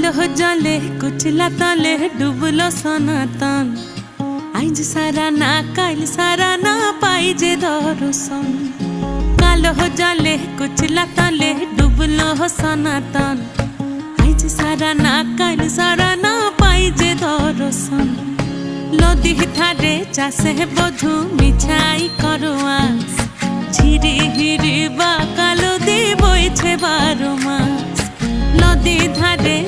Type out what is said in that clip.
কালো জলে কুচলা তলে ডুবলো সনাতন আইজ সারা না কাইল সারা না পাই যে দর্শন কালো জলে কুচলা তলে ডুবলো সনাতন আইজ সারা না কাইল সারা না পাই যে দর্শন নদী ধারে চাষে বধু মিছাই করোয়াস ঝিরি হিরি বা কালো দি বইছে বারো মাস নদী ধারে